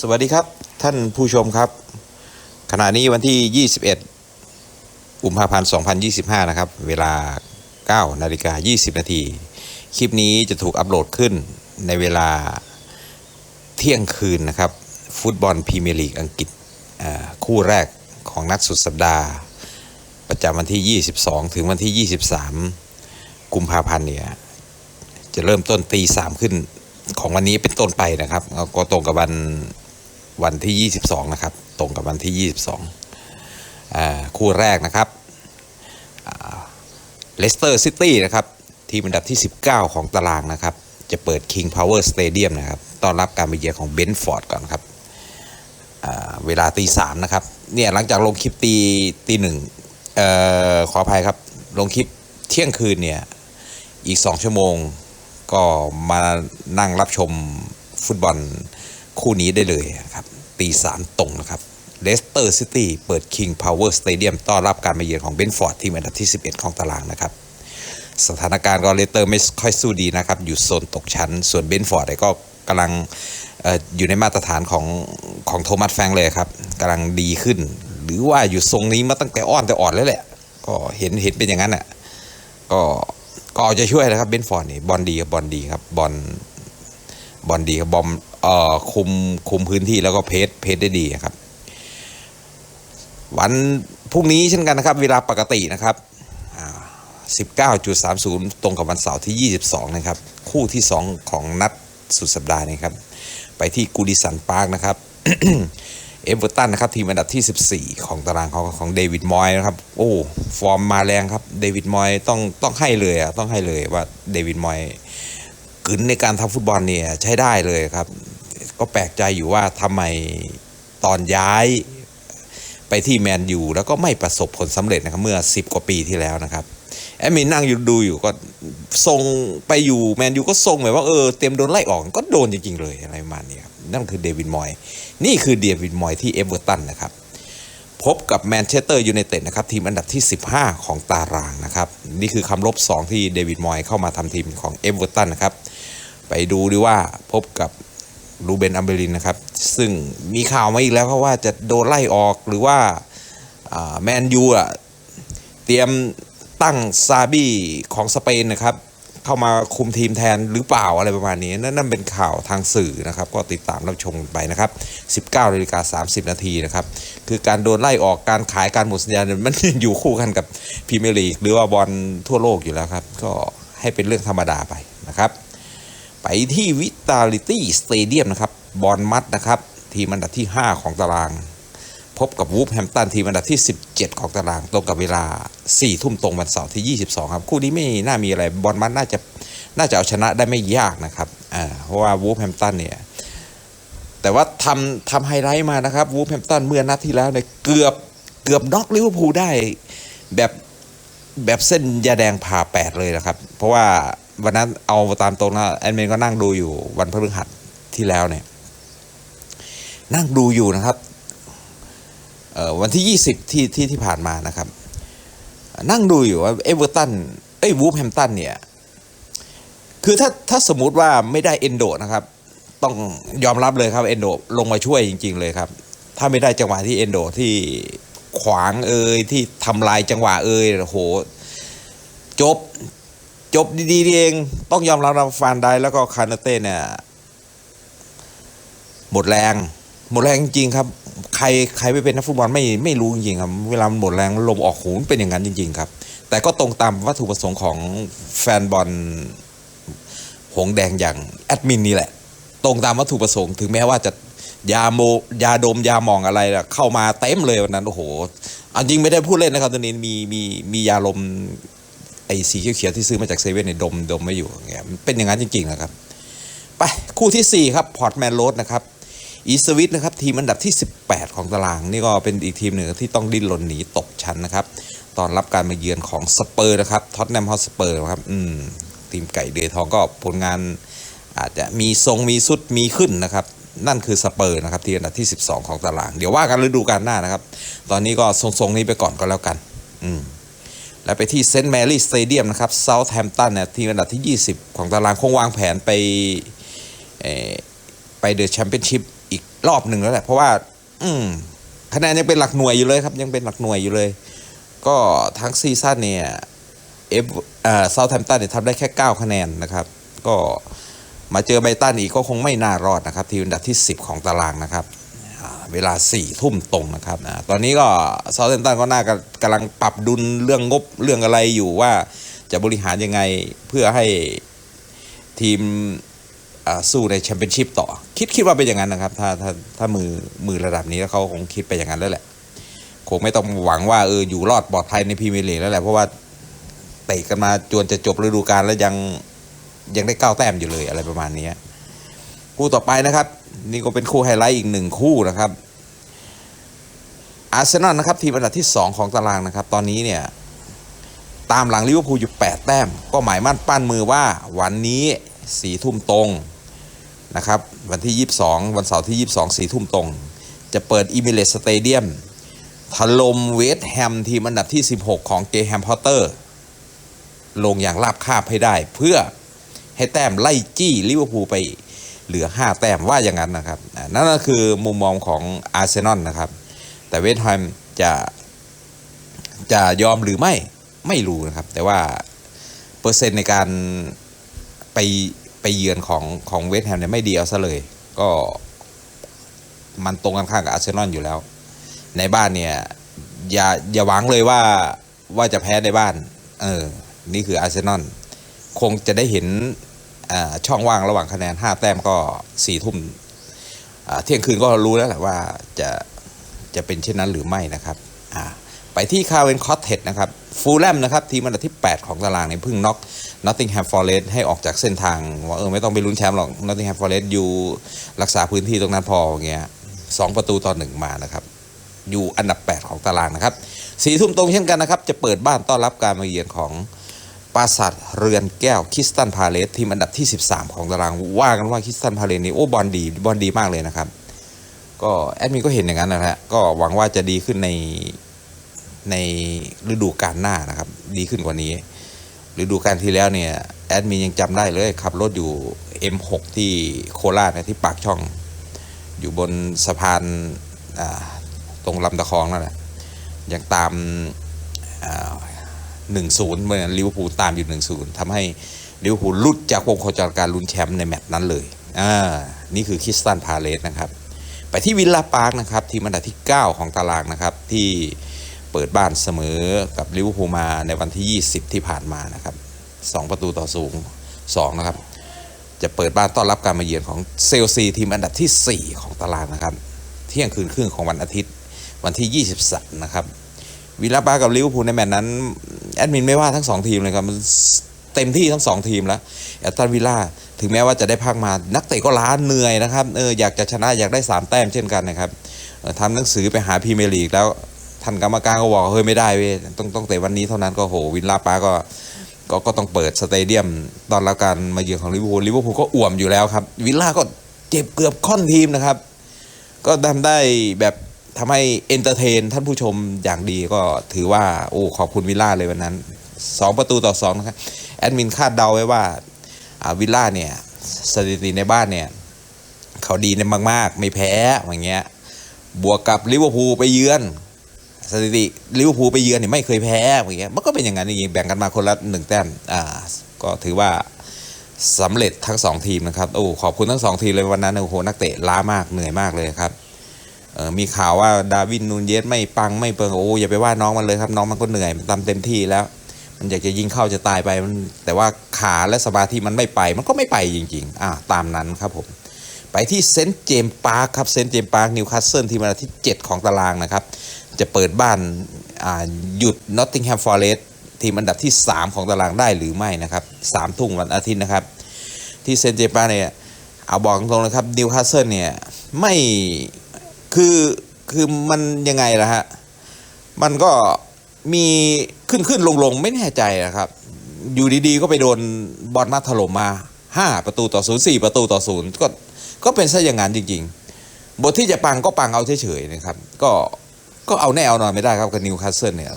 สวัสดีครับท่านผู้ชมครับ ขณะนี้วันที่ 21 กุมภาพันธ์ 2025 นะครับ เวลา 9 นาฬิกา 20 นาที คลิปนี้จะถูกอัปโหลดขึ้นในเวลาเที่ยงคืนนะครับ ฟุตบอลพรีเมียร์ลีกอังกฤษคู่แรกของนัดสุดสัปดาห์ ประจำวันที่ 22 ถึงวันที่ 23 กุมภาพันธ์เนี่ยจะเริ่มต้นตีสามขึ้นของวันนี้เป็นต้นไปนะครับ ก็ตรงกับวัน วันที่ 22 นะครับ ตรงกับวันที่ 22อ่าคู่แรกนะครับเลสเตอร์ซิตี้นะครับ ทีมอันดับที่ 19 ของตารางนะครับ จะเปิด King Power Stadium นะครับ ต้อนรับการมาเยือนของเบนฟอร์ดก่อนครับ เวลาตีสามนะครับ เนี่ยหลังจากลงคลิปตีตีหนึ่งออขออภัยครับ ลงคลิปเที่ยงคืนเนี่ย อีก 2 ชั่วโมงก็มานั่งรับชมฟุตบอลคู่นี้ได้เลยครับ ตีสามตรงนะครับเลสเตอร์ซิตี้เปิด King Power Stadium ต้อนรับการมาเยือนของเบนฟอร์ดทีมอันดับที่ 11 ของตารางนะครับ สถานการณ์ก็เลสเตอร์ไม่ค่อยสู้ดีนะครับ อยู่โซนตกชั้น ส่วนเบนฟอร์ดก็กำลังออยู่ในมาตรฐานของของโทมัสแฟงเลยครับกำลังดีขึ้น หรือว่าอยู่ทรงนี้มาตั้งแต่อ้อนแต่อ่อนแล้วแหละ ก็เห็นเห็นเป็นอย่างนั้นอะก็ก็เอาใจะช่วยนะครับเบนฟอร์ดนี่บอลดีครับบอลดีครับบอลบอลดีครับบอม คุมคุมพื้นที่แล้วก็เพสเพสได้ดีครับ วันพรุ่งนี้เช่นกันนะครับ เวลาปกตินะครับ19.30 ตรงกับวันเสาร์ที่ 22 นะครับ คู่ที่ 2 ของนัดสุดสัปดาห์นี้ครับ ไปที่กูดิสันพาร์คนะครับ เอเวอร์ตันนะครับ ทีมอันดับที่ 14 ของตารางของของเดวิดมอยนะครับ โอ้ ฟอร์มมาแรงครับ เดวิดมอยต้องต้องให้เลยอะต้องให้เลยว่าเดวิดมอยกึนในการทำฟุตบอลเนี่ยใช้ได้เลยครับ ก็แปลกใจอยู่ว่าทำไมตอนย้ายไปที่แมนยูแล้วก็ไม่ประสบผลสำเร็จนะครับเมื่อ 10 กว่าปีที่แล้วนะครับแอดมินนั่งอยู่ดูอยู่ก็ทรงไปอยู่แมนยูก็ทรงแบบว่าเออเต็มโดนไล่ออกก็โดนจริงๆเลยอะไรประมาณนี้ครับนั่นคือเดวิดมอย นี่คือเดวิดมอยที่เอเวอร์ตันนะครับพบกับแมนเชสเตอร์ยูไนเต็ดนะครับทีมอันดับที่ 15 ของตารางนะครับนี่คือคำลบ 2 ที่เดวิดมอยเข้ามาทำทีมของเอเวอร์ตันนะครับไปดูดีว่าพบกับ รูเบนอัมเบรินนะครับ ซึ่งมีข่าวมาอีกแล้วครับว่าจะโดนไล่ออกหรือว่าแมนยูอะเตรียมตั้งซาบี้ของสเปนนะครับ เข้ามาคุมทีมแทนหรือเปล่าอะไรประมาณนี้นั่นนั่นเป็นข่าวทางสื่อนะครับ ก็ติดตามรับชมไปนะครับ 19นาฬิกา30 นาทีนะครับ คือการโดนไล่ออกการขายการหมดสัญญามันอยู่คู่กันกับพรีเมียร์ลีกหรือว่าบอลทั่วโลกอยู่แล้วครับ ก็ให้เป็นเรื่องธรรมดาไปนะครับ ไปที่วิตาลิตี้สเตเดียมนะครับบอลมัดนะครับ ทีมอันดับที่ 5 ของตาราง พบกับวูฟแฮมตันทีมอันดับที่ 17 ของตาราง ตรงกับเวลา 4 ทุ่มตรงวันเสาร์ที่ 22 ครับ คู่นี้ไม่น่ามีอะไรบอลมัดน่าจะน่าจะเอาชนะได้ไม่ยากนะครับอ่าเพราะว่าวูฟแฮมตันเนี่ยแต่ว่าทำทำไฮไลท์มานะครับวูฟแฮมตันเมื่อนัดที่แล้วเนี่ยเกือบเกือบน็อกลิเวอร์พูลได้แบบแบบเส้นยาแดงผ่าแปดเลยนะครับ เพราะว่า วันนั้นเอาตามตรงนะแอนเมนก็นั่งดูอยู่วันพฤหัสที่แล้วเนี่ย นั่งดูอยู่นะครับเออวันที่ 20 ที่ที่ที่ผ่านมานะครับ นั่งดูอยู่ว่าเอเวอร์ตันเอ้ยวูฟแฮมตันเนี่ย คือถ้าถ้าสมมุติว่าไม่ได้เอนโดนะครับ ต้องยอมรับเลยครับเอนโดลงมาช่วยจริง ๆ เลยครับ ถ้าไม่ได้จังหวะที่เอนโดที่ขวางเอยที่ทำลายจังหวะเอยโหจบ จบดีๆเองต้องยอมรับนะฟานได้แล้วก็คานาเต้เนี่ยหมดแรง หมดแรงจริงครับ ใครใครไม่เป็นนักฟุตบอลไม่ไม่รู้จริงครับ เวลามันหมดแรงลมออกหูเป็นอย่างนั้นจริง ๆ ครับ แต่ก็ตรงตามวัตถุประสงค์ของแฟนบอลหงแดงอย่างแอดมินนี่แหละ ตรงตามวัตถุประสงค์ถึงแม้ว่าจะยาโมยาดมยามองอะไรเข้ามาเต็มเลยวันนั้นโอ้โหอันจริงไม่ได้พูดเล่นนะครับตัวนี้มีมีมียาลม สีเขียวๆที่ซื้อมาจากเซเว่นเนี่ยดมดมไม่อยู่อย่างเงี้ยมันเป็นอย่างนั้นจริงๆนะครับ ไปคู่ที่ 4 ครับพอร์ตแมนโรดนะครับอีสวิตนะครับทีมอันดับที่ 18 ของตาราง นี่ก็เป็นอีกทีมหนึ่งที่ต้องดิ้นรนหนีตกชั้นนะครับ ตอนรับการมาเยือนของสเปอร์นะครับท็อตแนมฮอสเปอร์ครับอืมทีมไก่เดือยทองก็ผลงานอาจจะมีทรงมีสุดมีขึ้นนะครับ นั่นคือสเปอร์นะครับที่อันดับที่ 12 ของตาราง เดี๋ยวว่ากันฤดูกาลหน้านะครับ ตอนนี้ก็ทรงๆนี้ไปก่อนก็แล้วกัน อืม แล้วไปที่เซนต์แมรี่สเตเดียมนะครับเซาท์แฮมป์ตันเนี่ยทีมอันดับที่ 20 ของตารางคงวางแผนไปไปเดอะแชมเปี้ยนชิพอีกรอบหนึ่งแล้วแหละ เพราะว่า อืมคะแนนยังเป็นหลักหน่วยอยู่เลยครับ ยังเป็นหลักหน่วยอยู่เลย ก็ทั้งซีซั่นเนี่ยเอฟเอ่อเซาท์แทมตันเนี่ยทำได้แค่ 9 คะแนนนะครับ ก็มาเจอไบตันอีกก็คงไม่น่ารอดนะครับ ทีมอันดับที่ 10 ของตารางนะครับ เวลา4ี่ทุ่มตรงนะครับอ่าตอนนี้ก็เซาแทมตันก็น่ากำลังปรับดุลเรื่องงบเรื่องอะไรอยู่ว่าจะบริหารยังไงเพื่อให้ทีมสู้ในแชมเปี้ยนชิพต่อ คิดคิดว่าเป็นอย่างนั้นนะครับ ถ้าถ้าถ้ามือมือระดับนี้แล้วเขาคงคิดไปอย่างนั้นแล้วแหละคงไม่ต้องหวังว่าเอออยู่รอดปลอดภัยในพรีเมียร์ลีกแล้วแหละเพราะว่าเตะกันมาจนจะจบฤดูกาลแล้วยังยังได้เก้าแต้มอยู่เลยอะไรประมาณนี้คู่ต่อไปนะครับ นี่ก็เป็นคู่ไฮไลท์อีกหนึ่งคู่นะครับอาร์เซนอลนะครับทีมอันดับที่ 2 ของตารางนะครับ ตอนนี้เนี่ย ตามหลังลิเวอร์พูลอยู่ 8 แต้ม ก็หมายมั่นปั้นมือว่าวันนี้สี่ทุ่มตรงนะครับ วันที่ 22 วันเสาร์ที่ 22สี่ทุ่มตรง จะเปิดอิมิเลสสเตเดียมถล่มเวสต์แฮมทีมอันดับที่ 16 ของเกแฮมพอตเตอร์ ลงอย่างราบคาบให้ได้ เพื่อให้แต้มไล่จี้ลิเวอร์พูลไป เหลือ 5 แต้มว่าอย่างนั้นนะครับ นั่นก็คือมุมมองของอาร์เซนอลนะครับ แต่เวสต์แฮมจะจะยอมหรือไม่ไม่รู้นะครับ แต่ว่าเปอร์เซ็นต์ในการไปไปเยือนของของเวสต์แฮมเนี่ยไม่ดีเอาซะเลย ก็มันตรงกันข้ามกับอาร์เซนอลอยู่แล้ว ในบ้านเนี่ยอย่าอย่าหวังเลยว่าว่าจะแพ้ในบ้าน เออ นี่คืออาร์เซนอลคงจะได้เห็น ช่องว่างระหว่างคะแนน 5 แต้มก็สี่ทุ่มเที่ยงคืนก็รู้แล้วแหละว่าจะจะเป็นเช่นนั้นหรือไม่นะครับไปที่คาร์เวนคอตเทดนะครับฟูลแลมนะครับทีมอันดับที่ 8 ของตารางเนี่ยเพิ่งน็อกนอตติงแฮมฟอร์เรสให้ออกจากเส้นทางว่าเออไม่ต้องไปลุ้นแชมป์หรอกนอตติงแฮมฟอร์เรสอยู่รักษาพื้นที่ตรงนั้นพออย่างเงี้ยสองประตูต่อหนึ่งมานะครับอยู่อันดับ 8 ของตารางนะครับสี่ทุ่มตรงเช่นกันนะครับ จะเปิดบ้านต้อนรับการมาเยือนของ ปราสาทเรือนแก้วคิสตันพาเลสทีมอันดับที่ 13 ของตารางว่ากันว่าคิสตันพาเลสนี่โอ้บอลดีบอลดีมากเลยนะครับ ก็แอดมินก็เห็นอย่างนั้นนะฮะก็หวังว่าจะดีขึ้นในในฤดูกาลหน้านะครับ ดีขึ้นกว่านี้ ฤดูกาลที่แล้วเนี่ย แอดมินยังจำได้เลยขับรถอยู่ M6 ที่โคราชนะที่ปากช่อง อยู่บนสะพานตรงลำตะคองนั่นแหละยังตาม หนึ่งศูนย์เหมือนลิเวอร์พูลตามอยู่หนึ่งศูนย์ทำให้ลิเวอร์พูลลุดจากวงโคจรการลุ้นแชมป์ในแมตช์นั้นเลยอ่านี่คือคริสตันพาเลสนะครับ ไปที่วิลล่าพาร์คนะครับทีมอันดับที่ 9 ของตารางนะครับ ที่เปิดบ้านเสมอกับลิเวอร์พูลมาในวันที่ 20 ที่ผ่านมานะครับ 2 ประตูต่อสูง2นะครับ จะเปิดบ้านต้อนรับการมาเยือนของเซลซีทีมอันดับที่ 4 ของตารางนะครับ เที่ยงคืนครึ่งของวันอาทิตย์วันที่ 23 นะครับวิลล่าปาร์คกับลิเวอร์พูลในแมตช์นั้น แอดมินไม่ว่าทั้ง 2 ทีมเลยครับมันเต็มที่ทั้ง 2 ทีมแล้วแอตตันวิลล่าถึงแม้ว่าจะได้พักมานักเตะก็ล้าเหนื่อยนะครับเอออยากจะชนะอยากได้ 3 แต้มเช่นกันนะครับออทำหนังสือไปหาพรีเมียร์ลีกแล้วท่านกรรมการก็บอกเฮ้ยไม่ได้เว้ยต้องต้องเตะวันนี้เท่านั้นก็โหวิลลาปาก็ก็ก็ต้องเปิดสเตเดียมตอนรับการมาเยือนของลิเวอร์พูลลิเวอร์พูลก็อ่วมอยู่แล้วครับ วิลล่าก็เจ็บเกือบค่อนทีมนะครับ ก็ทำได้แบบ ทำให้เอนเตอร์เทนท่านผู้ชมอย่างดีก็ถือว่า โอ้ขอบคุณวิลล่าเลยวันนั้น 2 ประตูต่อ2นะครับแอดมินคาดเดาไว้ว่าวิลล่าเนี่ยสถิติในบ้านเนี่ย เขาดีในมาก ๆ ไม่แพ้อย่างเงี้ยบวกกับลิเวอร์พูลไปเยือนสถิติลิเวอร์พูลไปเยือนเนี่ยไม่เคยแพ้อย่างเงี้ยมันก็เป็นอย่างนั้นจริงๆแบ่งกันมาคนละหนึ่งแต้มอ่าก็ถือว่าสำเร็จทั้งสองทีมนะครับโอ้ขอบคุณทั้งสองทีมเลยวันนั้นโอ้โหนักเตะล้ามากเหนื่อยมากเลยครับ มีข่าวว่าดาวินนูนเยสไม่ปังไม่เปิงโอ้อย่าไปว่าน้องมันเลยครับน้องมันก็เหนื่อยมันทำเต็มที่แล้ว มันอยากจะยิงเข้าจะตายไปมันแต่ว่าขาและสมาธิมันไม่ไป มันก็ไม่ไปจริงๆอ่าตามนั้นครับผมไปที่เซนต์เจมส์พาร์คครับเซนต์เจมส์พาร์คนิวคาสเซิลทีมอันดับที่ 7 ของตารางนะครับ จะเปิดบ้านอ่าหยุดนอตติงแฮมฟอร์เรสทีมอันดับที่ 3 ของตารางได้หรือไม่นะครับสามทุ่มวันอาทิตย์นะครับ ที่เซนต์เจมส์พาร์คเนี่ยเอาบอกตรงๆนะครับนิวคาสเซิลเนี่ยไม่ คือคือมันยังไงล่ะฮะ มันก็มีขึ้นขึ้นลงลงไม่แน่ใจนะครับ อยู่ดีๆ ก็ไปโดนบอลมาถล่มมา 5 ประตูต่อศูนย์สี่ประตูต่อศูนย์ก็ก็เป็นซะอย่างนั้นจริง ๆ บทที่จะปังก็ปังเอาเฉยๆนะครับ ก็ก็เอาแน่เอานอนไม่ได้ครับกับนิวคาสเซิลเนี่ย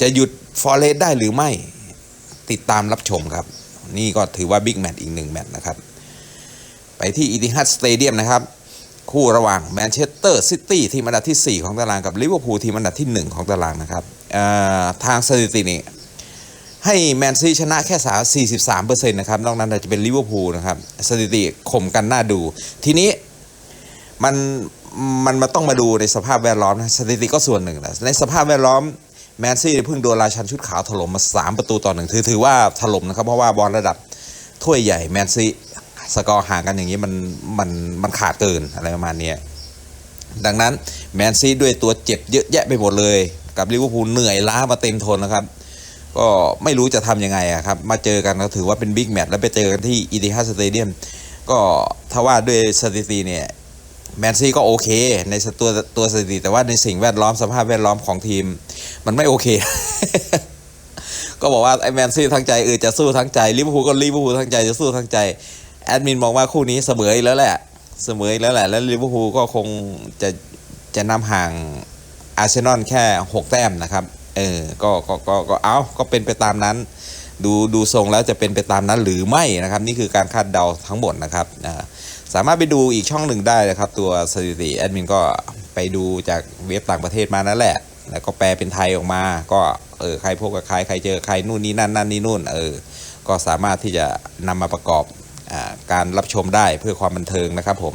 จะหยุดฟอร์เรสได้หรือไม่ติดตามรับชมครับ นี่ก็ถือว่าบิ๊กแมตช์อีกหนึ่งแมตช์นะครับ ไปที่อีติฮัดสเตเดียมนะครับ คู่ระหว่างแมนเชสเตอร์ซิตี้ทีมอันดับทีสี่ 4 ของตารางกับลิเวอร์พูลทีมอันดับที่ 1 ของตารางนะครับทางสถิตินี่ให้แมนซีชนะแค่สา43เปอร์เซ็นต์นะครับ นอกนั้นจะเป็นลิเวอร์พูลนะครับ สถิติข่มกันน่าดู ทีนี้มันมันมาต้องมาดูในสภาพแวดล้อมนะสถิติก็ส่วนหนึ่งนะในสภาพแวดล้อมแมนซีเพิ่งโดนราชันชุดขาวถล่มมา 3 ประตูต่อหนึ่งถือถือว่าถล่มนะครับ เพราะว่าบอลระดับถ้วยใหญ่แมนซี สกอร์ห่างกันอย่างนี้มันมันมันขาดเกินอะไรประมาณนี้ดังนั้นแมนซีด้วยตัวเจ็บเยอะแยะไปหมดเลย กับลิเวอร์พูลเหนื่อยล้ามาเต็มทนนะครับ ก็ไม่รู้จะทำยังไงอะครับ มาเจอกันก็ถือว่าเป็นบิ๊กแมตช์แล้วไปเจอกันที่อีติฮัสเตเดียมก็ถ้าว่าด้วยสถิติเนี่ยแมนซีก็โอเค ในตัวตัวสถิติแต่ว่าในสิ่งแวดล้อมสภาพแวดล้อมของทีม มันไม่โอเค ก็บอกว่าไอ้แมนซีทั้งใจเออจะสู้ทั้งใจลิเวอร์พูลก็ลิเวอร์พูลทั้งใจจะสู้ทั้งใจ แอดมินมองว่าคู่นี้เสมออีกแล้วแหละ เสมออีกแล้วแหละ แล้วลิเวอร์พูลก็คงจะจะนำห่างอาร์เซนอลแค่ 6 แต้มนะครับ เออ ก็ ก็ ก็ ก็ เอาก็เป็นไปตามนั้น ดู ดูทรงแล้วจะเป็นไปตามนั้นหรือไม่นะครับ นี่คือการคาดเดาทั้งหมดนะครับ สามารถไปดูอีกช่องหนึ่งได้นะครับ ตัวสถิติแอดมินก็ไปดูจากเว็บต่างประเทศมานั่นแหละ แล้วก็แปลเป็นไทยออกมา ก็ เออ ใครพบกับใคร ใครเจอใครนู่นนี่นั่นนั่นนี่นู่น เออ ก็สามารถที่จะนำมาประกอบ การรับชมได้เพื่อความบันเทิงนะครับผม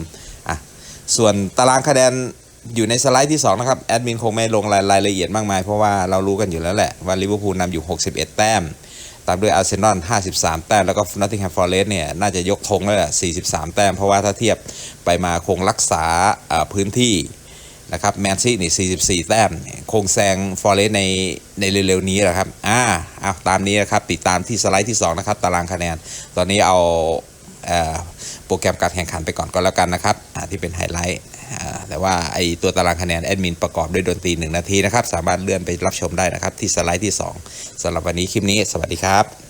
อะส่วนตารางคะแนนอยู่ในสไลด์ที่ 2 นะครับ แอดมินคงไม่ลงรายรายละเอียดมากมาย เพราะว่าเรารู้กันอยู่แล้วแหละ ว่าลิเวอร์พูลนำอยู่ 61 แต้ม ตามด้วยอาร์เซนอล 53 แต้ม แล้วก็นอตติงแฮมฟอร์เรสต์เนี่ย น่าจะยกธงแล้วแหละ 43 แต้ม เพราะว่าถ้าเทียบไปมาคงรักษาพื้นที่นะครับแมนซี่นี่44 แต้ม คงแซงฟอร์เรสต์ในในเร็วๆนี้แหละครับอ่าเอาตามนี้นะครับติดตามที่สไลด์ที่ 2 นะครับ ตารางคะแนน ตอนนี้เอา โปรแกรมการแข่งขันไปก่อนก็แล้วกันนะครับที่เป็นไฮไลท์แต่ว่าไอตัวตารางคะแนนแอดมินประกอบด้วยดนตรี 1 นาทีนะครับ สามารถเลื่อนไปรับชมได้นะครับ ที่สไลด์ที่ 2สำหรับวันนี้คลิปนี้ สวัสดีครับ